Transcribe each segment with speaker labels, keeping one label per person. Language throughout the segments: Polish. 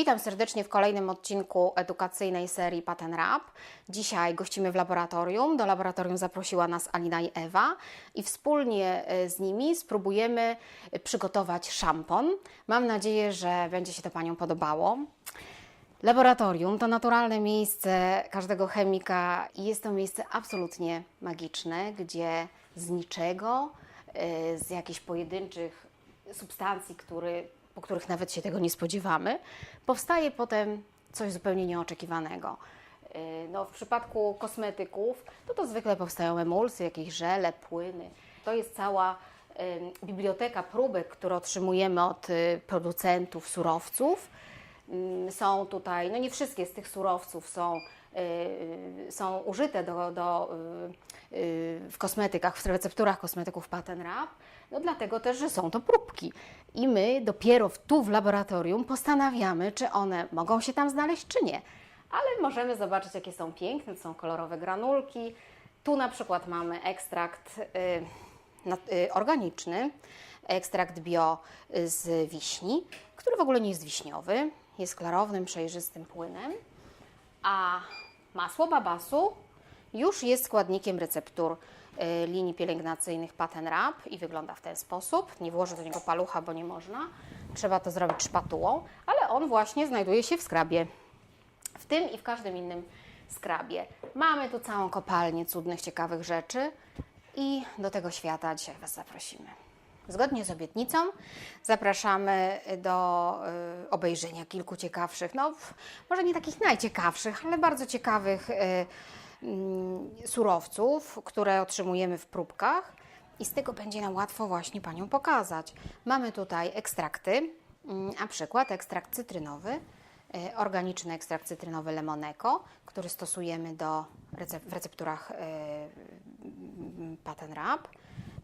Speaker 1: Witam serdecznie w kolejnym odcinku edukacyjnej serii Patent Rap. Dzisiaj gościmy w laboratorium. Do laboratorium zaprosiła nas Alina i Ewa i wspólnie e, z nimi spróbujemy e, przygotować szampon. Mam nadzieję, że będzie się to Paniom podobało. Laboratorium to naturalne miejsce każdego chemika i jest to miejsce absolutnie magiczne, gdzie z niczego, e, z jakichś pojedynczych substancji, który, po których nawet się tego nie spodziewamy, powstaje potem coś zupełnie nieoczekiwanego. E, No, w przypadku kosmetyków, no to zwykle powstają emulsy, jakieś żele, płyny. To jest cała biblioteka próbek, które otrzymujemy od y, producentów surowców. Mm, Są tutaj, no nie wszystkie z tych surowców są, y, y, są użyte do, do, y, w kosmetykach, w recepturach kosmetyków Patent Rap, no dlatego też, że są to próbki. I my dopiero tu w laboratorium postanawiamy, czy one mogą się tam znaleźć, czy nie. Ale możemy zobaczyć, jakie są piękne, są kolorowe granulki. Tu na przykład mamy ekstrakt organiczny, ekstrakt bio y, z wiśni, który w ogóle nie jest wiśniowy, jest klarownym, przejrzystym płynem, a masło babasu już jest składnikiem receptur y, linii pielęgnacyjnych Patent Rap i wygląda w ten sposób. Nie włożę do niego palucha, bo nie można. Trzeba to zrobić szpatułą, ale on właśnie znajduje się w skrabie. W tym i w każdym innym skrabie. Mamy tu całą kopalnię cudnych, ciekawych rzeczy i do tego świata dzisiaj Was zaprosimy. Zgodnie z obietnicą zapraszamy do y, obejrzenia kilku ciekawszych, no może nie takich najciekawszych, ale bardzo ciekawych y, mm, surowców, które otrzymujemy w próbkach i z tego będzie nam łatwo właśnie Panią pokazać. Mamy tutaj ekstrakty, mm, a przykład ekstrakt cytrynowy, y, organiczny ekstrakt cytrynowy Lemoneko, który stosujemy do w recepturach mm, Patent Rap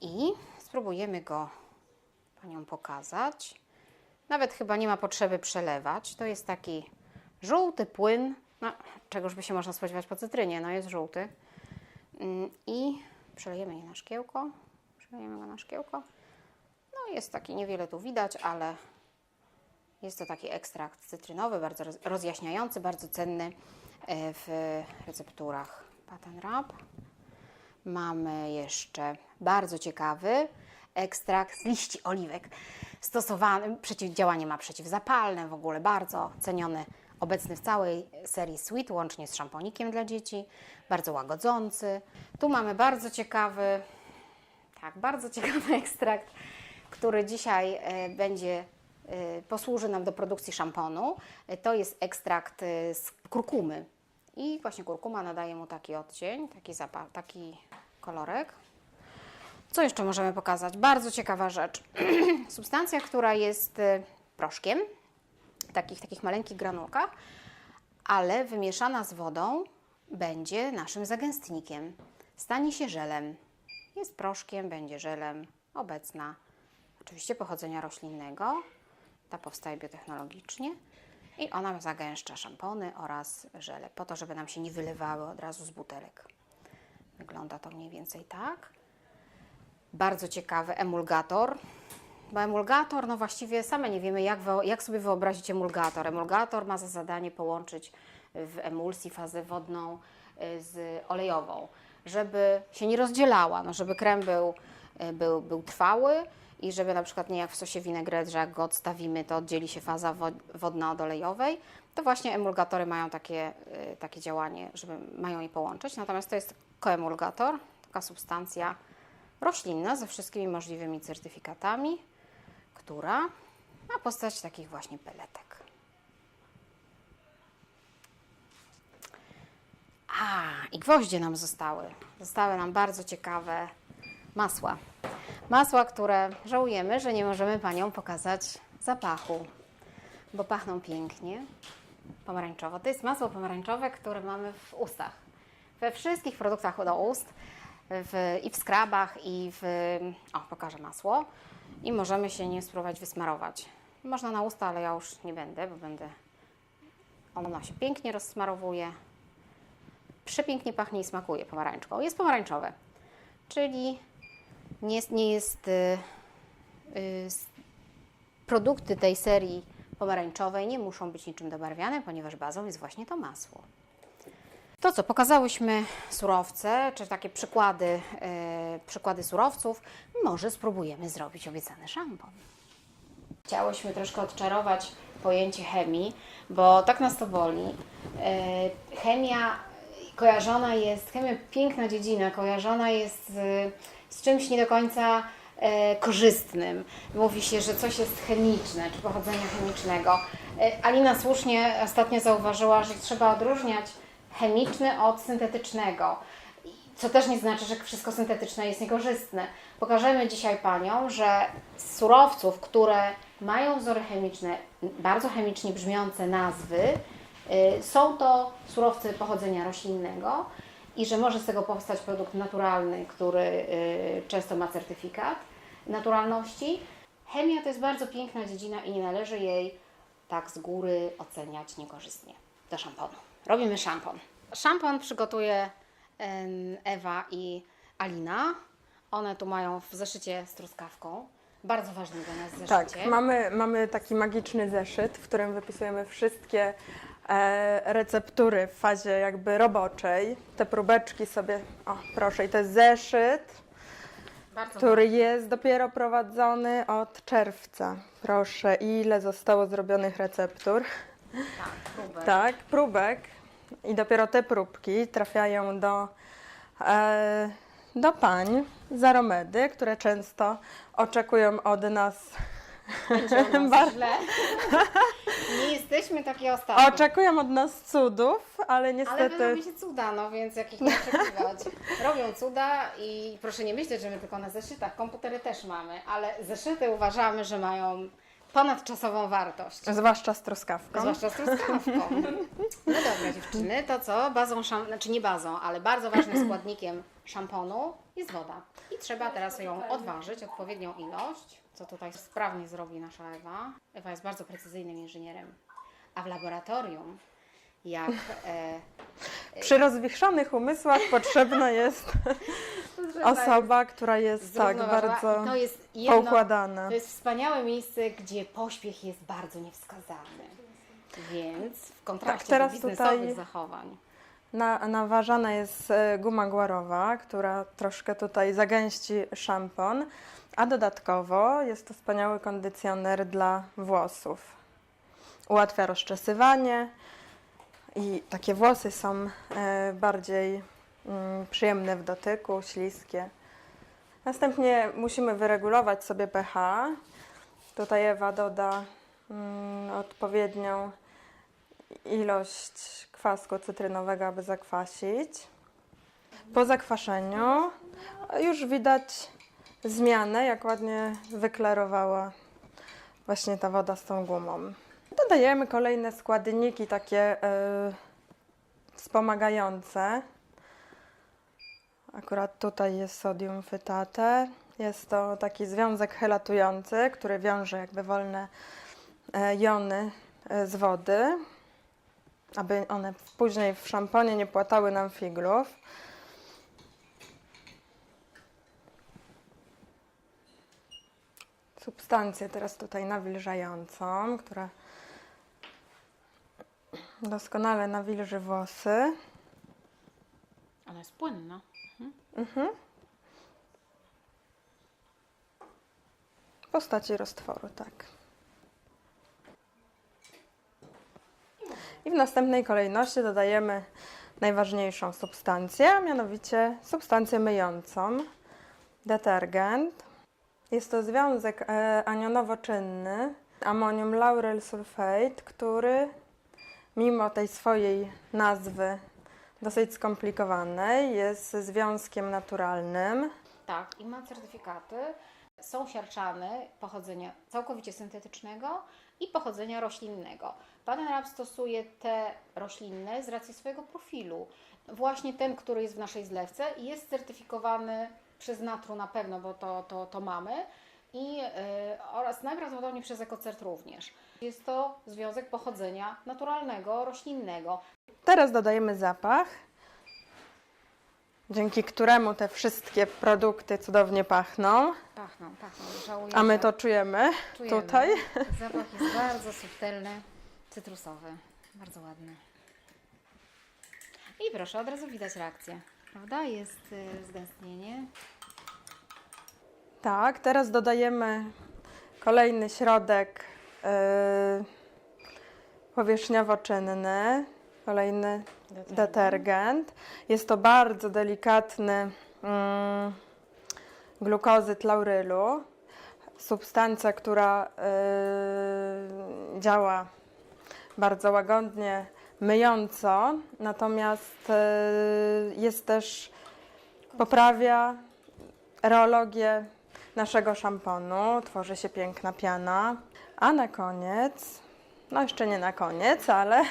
Speaker 1: i spróbujemy go Panią pokazać. Nawet chyba nie ma potrzeby przelewać. To jest taki żółty płyn, no, czegoż by się można spodziewać po cytrynie, no jest żółty. Mm, I przelejemy je na szkiełko. Przelejemy go na szkiełko. No jest taki, niewiele tu widać, ale jest to taki ekstrakt cytrynowy, bardzo roz- rozjaśniający, bardzo cenny e, w recepturach Patent Rap. Mamy jeszcze bardzo ciekawy ekstrakt z liści oliwek. Stosowany, przeciwdziałanie ma przeciwzapalne, w ogóle bardzo ceniony, obecny w całej serii Sweet, łącznie z szamponikiem dla dzieci, bardzo łagodzący. Tu mamy bardzo ciekawy, tak, bardzo ciekawy ekstrakt, który dzisiaj e, będzie e, posłuży nam do produkcji szamponu. E, To jest ekstrakt z kurkumy. I właśnie kurkuma nadaje mu taki odcień, taki zapach, taki kolorek. Co jeszcze możemy pokazać? Bardzo ciekawa rzecz. Substancja, która jest e, proszkiem, takich, takich maleńkich granulkach, ale wymieszana z wodą będzie naszym zagęstnikiem. Stanie się żelem. Jest proszkiem, będzie żelem. Obecna, oczywiście pochodzenia roślinnego. Ta powstaje biotechnologicznie i ona zagęszcza szampony oraz żele, po to, żeby nam się nie wylewały od razu z butelek. Wygląda to mniej więcej tak. Bardzo ciekawy emulgator. Bo emulgator, no właściwie same nie wiemy, jak, jak sobie wyobrazić emulgator. Emulgator ma za zadanie połączyć w emulsji fazę wodną y, z olejową, żeby się nie rozdzielała, no żeby krem był, y, był, był trwały i żeby na przykład nie jak w sosie vinaigrette, że jak go odstawimy, to oddzieli się faza wo- wodna od olejowej, to właśnie emulgatory mają takie, y, takie działanie, żeby mają je połączyć. Natomiast to jest koemulgator, taka substancja roślinna ze wszystkimi możliwymi certyfikatami, która ma postać takich właśnie peletek. A, i gwoździe nam zostały. Zostały nam bardzo ciekawe masła. Masła, które żałujemy, że nie możemy Paniom pokazać zapachu, bo pachną pięknie, pomarańczowo. To jest masło pomarańczowe, które mamy w ustach. We wszystkich produktach do ust, w, i w skrabach, i w... O, pokażę masło. I możemy się nim spróbować wysmarować. Można na usta, ale ja już nie będę, bo będę... Ono się pięknie rozsmarowuje. Przepięknie pachnie i smakuje pomarańczką. Jest pomarańczowe, czyli nie jest, nie jest y, y, produkty tej serii pomarańczowej nie muszą być niczym dobarwiane, ponieważ bazą jest właśnie to masło. To co, pokazałyśmy surowce, czy takie przykłady, e, przykłady surowców. Może spróbujemy zrobić obiecany szampon. Chciałyśmy troszkę odczarować pojęcie chemii, bo tak nas to boli. Chemia kojarzona jest, chemia piękna dziedzina, kojarzona jest z, z czymś nie do końca e, korzystnym. Mówi się, że coś jest chemiczne, czy pochodzenia chemicznego. E, Alina słusznie ostatnio zauważyła, że trzeba odróżniać chemiczny od syntetycznego. Co też nie znaczy, że wszystko syntetyczne jest niekorzystne. Pokażemy dzisiaj Paniom, że z surowców, które mają wzory chemiczne, bardzo chemicznie brzmiące nazwy, y, są to surowce pochodzenia roślinnego i że może z tego powstać produkt naturalny, który y, często ma certyfikat naturalności. Chemia to jest bardzo piękna dziedzina i nie należy jej tak z góry oceniać niekorzystnie. Do szamponu. Robimy szampon. Szampon przygotuje Ewa i Alina. One tu mają w zeszycie z truskawką. Bardzo ważny dla nas
Speaker 2: Tak,
Speaker 1: zeszycie.
Speaker 2: mamy, mamy taki magiczny zeszyt, w którym wypisujemy wszystkie e, receptury w fazie jakby roboczej. Te próbeczki sobie, o proszę, i to jest zeszyt,
Speaker 1: Bardzo
Speaker 2: który jest dopiero prowadzony od czerwca. Proszę, ile zostało zrobionych receptur.
Speaker 1: tak, próbę.
Speaker 2: Tak, próbek. I dopiero te próbki trafiają do, e, do pań z Aromedy, które często oczekują od nas Bardzo-
Speaker 1: źle. Nie jesteśmy takie ostatnie.
Speaker 2: Oczekują od nas cudów, ale
Speaker 1: Ale wy
Speaker 2: niestety.
Speaker 1: robicie cuda, no więc jakich nie oczekiwać. Robią cuda i proszę nie myśleć, że my tylko na zeszytach. Komputery też mamy, ale zeszyty uważamy, że mają ponadczasową wartość.
Speaker 2: Zwłaszcza z truskawką.
Speaker 1: Zwłaszcza z truskawką. No dobra dziewczyny, to co? Bazą szam... znaczy nie bazą, ale bardzo ważnym składnikiem szamponu jest woda. I trzeba teraz ją odważyć, odpowiednią ilość, co tutaj sprawnie zrobi nasza Ewa. Ewa jest bardzo precyzyjnym inżynierem. A w laboratorium, jak e,
Speaker 2: Przy rozwichrzonych umysłach potrzebna jest osoba, która jest tak bardzo
Speaker 1: to jest jedno,
Speaker 2: poukładana.
Speaker 1: To jest wspaniałe miejsce, gdzie pośpiech jest bardzo niewskazany. Więc w kontraście
Speaker 2: Tak, teraz
Speaker 1: do biznesowych
Speaker 2: tutaj-
Speaker 1: zachowań.
Speaker 2: Na, naważana jest e, guma guarowa, która troszkę tutaj zagęści szampon, a dodatkowo jest to wspaniały kondycjoner dla włosów. Ułatwia rozczesywanie i takie włosy są e, bardziej przyjemne w dotyku, śliskie. Następnie musimy wyregulować sobie pH. Tutaj Ewa doda mm, odpowiednią ilość kwasku cytrynowego, aby zakwasić. Po zakwaszeniu już widać zmianę, jak ładnie wyklarowała właśnie ta woda z tą gumą. Dodajemy kolejne składniki takie e, wspomagające. Akurat tutaj jest sodium fytate. Jest to taki związek helatujący, który wiąże jakby wolne e, jony e, z wody aby one później w szamponie nie płatały nam figlów. Substancję teraz tutaj nawilżającą, która doskonale nawilży włosy.
Speaker 1: Ona jest płynna.
Speaker 2: W postaci roztworu, tak. I w następnej kolejności dodajemy najważniejszą substancję, a mianowicie substancję myjącą, detergent. Jest to związek e, anionowo-czynny, ammonium lauryl sulfate, który mimo tej swojej nazwy dosyć skomplikowanej jest związkiem naturalnym.
Speaker 1: Tak, i ma certyfikaty. Są siarczany pochodzenia całkowicie syntetycznego i pochodzenia roślinnego. Pan Rab stosuje te roślinne z racji swojego profilu. Właśnie ten, który jest w naszej zlewce jest certyfikowany przez Natru na pewno, bo to, to, to mamy. I yy, oraz najprawdopodobniej przez EcoCert również. Jest to związek pochodzenia naturalnego, roślinnego.
Speaker 2: Teraz dodajemy zapach, dzięki któremu te wszystkie produkty cudownie pachną.
Speaker 1: Pachną, pachną. Żałuję,
Speaker 2: A my
Speaker 1: że
Speaker 2: to czujemy
Speaker 1: czujemy.
Speaker 2: tutaj.
Speaker 1: Zapach jest bardzo subtelny, cytrusowy. Bardzo ładny. I proszę, od razu widać reakcję. Prawda? Jest y, zgęstnienie.
Speaker 2: Tak, teraz dodajemy kolejny środek powierzchniowo-czynny, kolejny detergent. Jest to bardzo delikatny mm, glukozyt laurylu, substancja, która yy, działa bardzo łagodnie, myjąco, natomiast yy, jest też poprawia reologię naszego szamponu, tworzy się piękna piana. A na koniec, no jeszcze nie na koniec, ale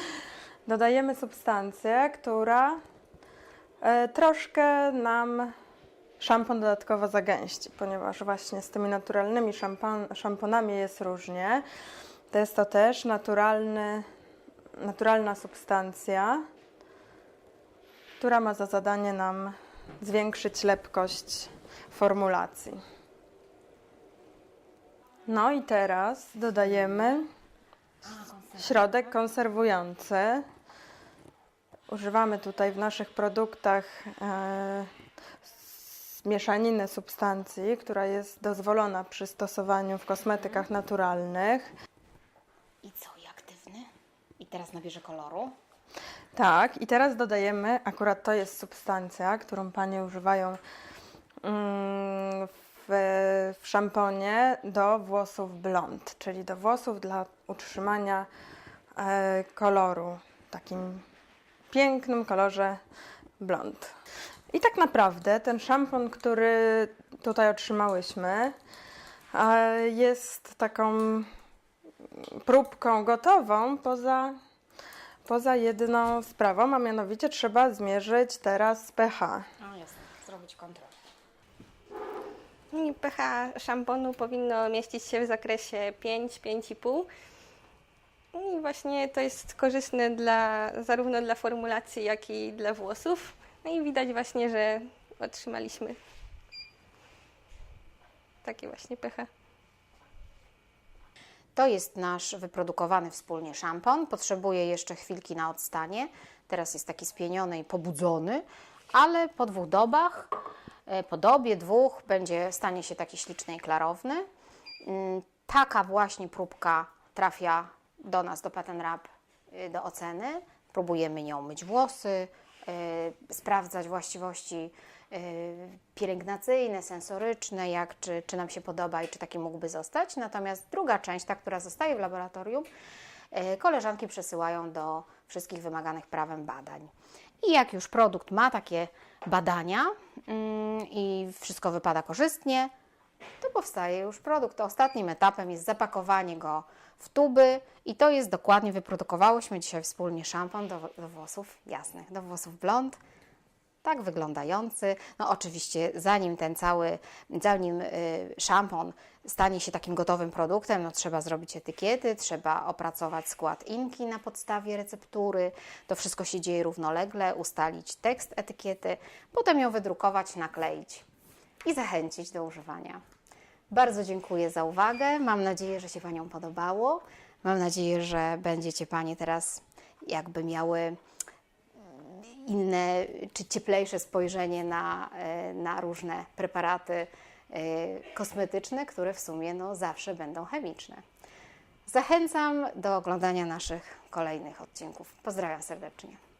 Speaker 2: dodajemy substancję, która e, troszkę nam szampon dodatkowo zagęści, ponieważ właśnie z tymi naturalnymi szampon, szamponami jest różnie. To jest to też naturalny, naturalna substancja, która ma za zadanie nam zwiększyć lepkość formulacji. No i teraz dodajemy środek konserwujący. Używamy tutaj w naszych produktach e, mieszaniny substancji, która jest dozwolona przy stosowaniu w kosmetykach naturalnych.
Speaker 1: I co, i aktywny? I teraz nabierze koloru.
Speaker 2: Tak, i teraz dodajemy, akurat to jest substancja, którą panie używają mm, w, w szamponie do włosów blond, czyli do włosów dla utrzymania e, koloru, takim pięknym kolorze blond. I tak naprawdę ten szampon, który tutaj otrzymałyśmy, e, jest taką próbką gotową poza Poza jedną sprawą, a mianowicie trzeba zmierzyć teraz pH.
Speaker 1: A jasne, zrobić kontrolę.
Speaker 3: PH szamponu powinno mieścić się w zakresie 5-5,5. I właśnie to jest korzystne dla, zarówno dla formulacji, jak i dla włosów. No i widać właśnie, że otrzymaliśmy takie właśnie pH.
Speaker 1: To jest nasz wyprodukowany wspólnie szampon. Potrzebuje jeszcze chwilki na odstanie. Teraz jest taki spieniony i pobudzony, ale po dwóch dobach, po dobie dwóch, będzie stanie się taki śliczny i klarowny. Mm, Taka właśnie próbka trafia do nas, do Patent Rap, y, do oceny. Próbujemy nią myć włosy, y, sprawdzać właściwości y, pielęgnacyjne, sensoryczne, jak, czy, czy nam się podoba i czy taki mógłby zostać. Natomiast druga część, ta, która zostaje w laboratorium, koleżanki przesyłają do wszystkich wymaganych prawem badań. I jak już produkt ma takie badania mm, i wszystko wypada korzystnie, to powstaje już produkt. Ostatnim etapem jest zapakowanie go w tuby i to jest dokładnie, wyprodukowałyśmy dzisiaj wspólnie szampon do, do włosów jasnych, do włosów blond. Tak wyglądający. No oczywiście, zanim ten cały, zanim y, szampon stanie się takim gotowym produktem, no trzeba zrobić etykiety, trzeba opracować skład inki na podstawie receptury. To wszystko się dzieje równolegle, ustalić tekst etykiety, potem ją wydrukować, nakleić i zachęcić do używania. Bardzo dziękuję za uwagę. Mam nadzieję, że się Paniom podobało. Mam nadzieję, że będziecie Panie teraz jakby miały inne czy cieplejsze spojrzenie na, e, na różne preparaty e, kosmetyczne, które w sumie no, zawsze będą chemiczne. Zachęcam do oglądania naszych kolejnych odcinków. Pozdrawiam serdecznie.